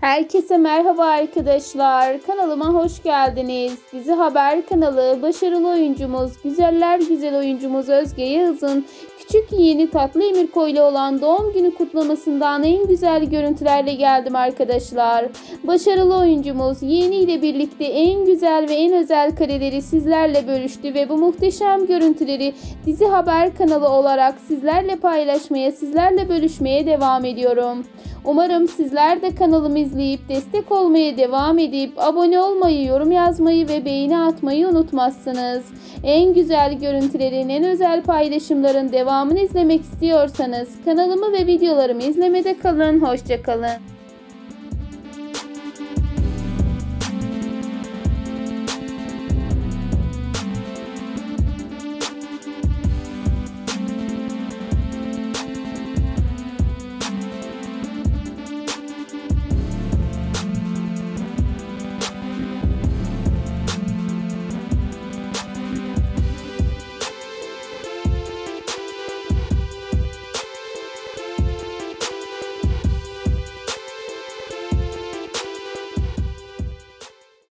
Herkese merhaba arkadaşlar. Kanalıma hoş geldiniz. Dizi Haber kanalı başarılı oyuncumuz, güzeller güzel oyuncumuz Özge Yağız'ın küçük yeğeni Tatlı Emirko ile olan doğum günü kutlamasından en güzel görüntülerle geldim arkadaşlar. Başarılı oyuncumuz yeğeniyle birlikte en güzel ve en özel kareleri sizlerle bölüştü ve bu muhteşem görüntüleri Dizi Haber kanalı olarak sizlerle paylaşmaya, sizlerle bölüşmeye devam ediyorum. Umarım sizler de kanalımı izleyip destek olmaya devam edip abone olmayı, yorum yazmayı ve beğeni atmayı unutmazsınız. En güzel görüntülerin, en özel paylaşımların devamını izlemek istiyorsanız kanalımı ve videolarımı izlemede kalın. Hoşçakalın.